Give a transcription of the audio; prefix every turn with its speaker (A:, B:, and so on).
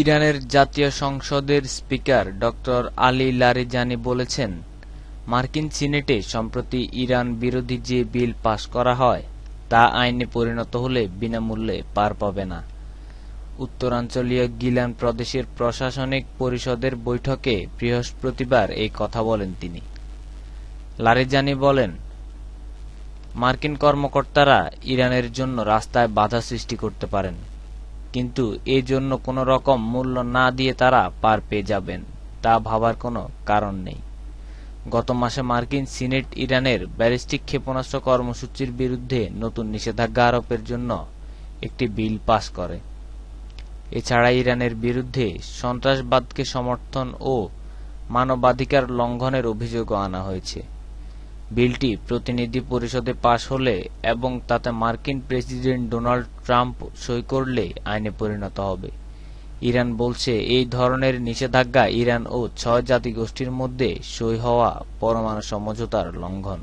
A: ইরানের জাতীয় সংসদের স্পিকার ড. আলী লারিজানি বলেছেন, মার্কিন সিনেটে সম্প্রতি ইরান বিরোধী যে বিল পাশ করা হয়, তা আইনে পরিণত হলে বিনামূল্যে পার পাবে না। উত্তরাঞ্চলীয় গিলান প্রদেশের প্রশাসনিক পরিষদের বৈঠকে বৃহস্পতিবার এই কথা বলেন তিনি। লারিজানি বলেন, মার্কিন কর্মকর্তারা ইরানের জন্য রাস্তায় বাধা সৃষ্টি করতে পারেন। কিন্তু এ জন্য কোনো রকম মূল্য না দিয়ে তারা পার পেয়ে যাবেন, তা ভাবার কোনো কারণ নেই। গত মাসে মার্কিন সিনেট ইরানের ব্যালিস্টিক ক্ষেপণাস্ত্র কর্মসূচির বিরুদ্ধে নতুন নিষেধাজ্ঞা আরোপের জন্য একটি বিল পাস করে। এছাড়া ইরানের বিরুদ্ধে সন্ত্রাসবাদকে সমর্থন ও মানবাধিকার লঙ্ঘনের অভিযোগও আনা হয়েছে। বিলটি প্রতিনিধি পরিষদে পাশ হলে এবং তাতে মার্কিন প্রেসিডেন্ট ডোনাল্ড ট্রাম্প সই করলে আইনে পরিণত হবে। ইরান বলছে এই ধরনের নিষেধাজ্ঞা ইরান ও ছয় জাতিগোষ্ঠীর মধ্যে সই হওয়া পরমাণু সমঝোতার লঙ্ঘন।